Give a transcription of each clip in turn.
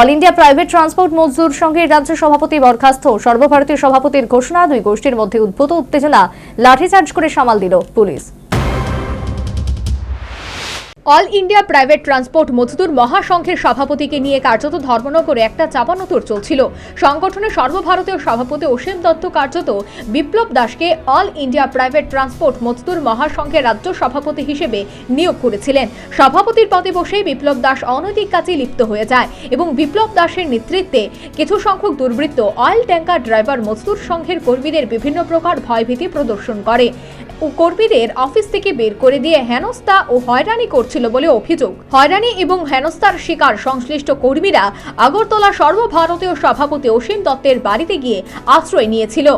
All India private transport Mazdoor সংঘের রাজ্য সভাপতি বরখাস্ত। সর্বভারতীয় সভাপতির ঘোষণা, দুই গোষ্ঠীর মধ্যে উদ্ভূত উত্তেজনা, লাঠিচার্জ করে সামাল দিল police. All India private transport Mazdoor মহাসংঘের সভাপতিকে নিয়ে কার্যত ধর্মনগরে একটা চাপানোতর চলছিল। সংগঠনের সর্বভারতীয় সভাপতি অসীম দত্ত কার্যত বিপ্লব দাসকে all India private transport Mazdoor মহাসংঘের রাজ্য সভাপতি হিসেবে নিয়োগ করেছিলেন। সভাপতির পদে বসেই বিপ্লব দাস অনৈতিক কাজে লিপ্ত হয়ে যায় এবং বিপ্লব দাসের নেতৃত্বে কিছু সংখ্যক দুর্বৃত্ত, অয়েল ট্যাঙ্কার ড্রাইভার মজদুর সংঘের কর্মীদের বিভিন্ন প্রকার ভয়ভীতি প্রদর্শন করে। কর্মীদের অফিস থেকে বের করে দিয়ে হেনস্থা ও হয়রানি করছিল বলে অভিযোগ। হয়রানি এবং হেনস্থার শিকার সংশ্লিষ্ট কর্মীরা আগরতলা সর্বভারতীয় সভাপতি অসীম দত্তের বাড়িতে গিয়ে আশ্রয় নিয়েছিল।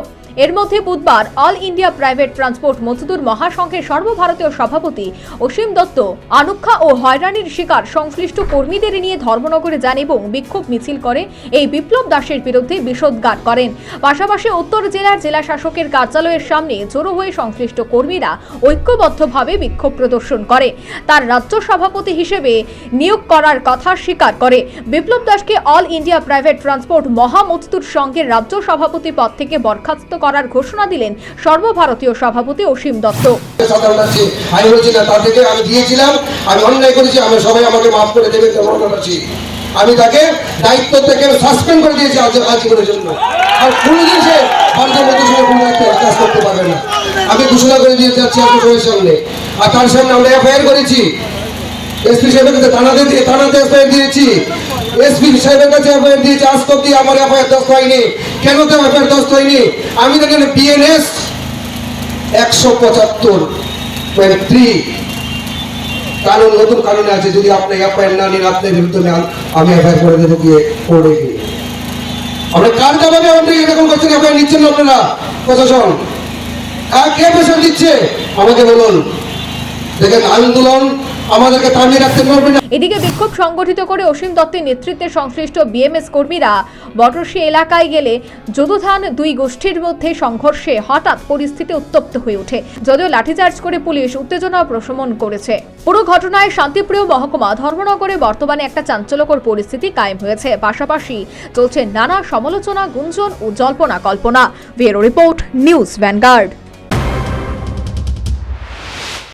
এর মধ্যে বুধবার all India private transport Mazdoor মহাসংঘের সর্বভারতীয় সভাপতি অসীম দত্ত আনুক্ষা ও হয়রানির শিকার সংশ্লিষ্ট কর্মীদের নিয়ে ধর্মনগরে যান এবং বিক্ষোভ মিছিল করে এই বিপ্লব দাসের বিরুদ্ধে বিষোদ্গার করেন। পাশাপাশি উত্তর জেলার জেলা শাসকের কার্যালয়ের সামনে জড়ো হয়ে সংশ্লিষ্ট কর্মীরা ঐক্যবদ্ধভাবে বিক্ষোভ প্রদর্শন করে। তার রাজ্য সভাপতি হিসেবে নিয়োগ করার কথা স্বীকার করে। বিপ্লব দাসকে অল ইন্ডিয়া প্রাইভেট ট্রান্সপোর্ট মহামজদুর সংঘের রাজ্য সভাপতি পদ থেকে বরখাস্ত করার ঘোষণা দিলেন সর্বভারতীয় সভাপতি অসীম দত্ত। আমি সবাই তাকে দায়িত্ব থেকে সাসপেন্ড করে দিয়েছি আজ আজীবনের জন্য। আর কোনোদিন সে ভারতের মধ্যে সঙ্গে কোনো কাজ করতে পারবে না। আমি ঘোষণা করে দিয়ে যাচ্ছি আপনার সবার সামনে। আর তার সামনে আমরা এফআইআর করেছি। এসপি সাহেবের কাছে থানাতে দিয়ে থানাতে এফআইআর দিয়েছি। এসপি সাহেবের কাছে এফআইআর দিয়েছি। আজ কি আমার এফআইআর দস্ত হয়নি। কেন তো এফআইআর দস্ত হয়নি? আমি দেখেন বিএনএস একশো পঁচাত্তর থ্রি কারণ নতুন কারণে আছে, যদি আপনি এফআইআর না নিন, আপনার বিরুদ্ধে আমি- এফআইআর করে দেবো গিয়ে কোর্টে গিয়ে। আমরা কার জবাবে আপনি এরকম করছেন? এফআইআর নিচ্ছেন আপনারা? প্রশাসন। কার কে প্রেশার দিচ্ছে? আমাকে বলুন। দেখেন আন্দোলন এদিকে বিক্ষোভ সংগঠিত করে অসীম দত্তের নেতৃত্বে সংশ্লিষ্ট বিএমএস কর্মীরা বটরশী এলাকায় গেলে যদুধান দুই গোষ্ঠীর মধ্যে সংঘর্ষে হঠাৎ পরিস্থিতি উত্তপ্ত হয়ে ওঠে। যদিও লাঠিচার্জ করে পুলিশ উত্তেজনা প্রশমন করেছে। পুরো ঘটনায় শান্তিপ্রিয় মহকুমা ধর্মনগরে বর্তমানে একটা চাঞ্চল্যকর পরিস্থিতি কায়েম হয়েছে। পাশাপাশি চলছে নানা সমালোচনা, গুঞ্জন ও জল্পনা কল্পনা। Bureau report, news Vanguard.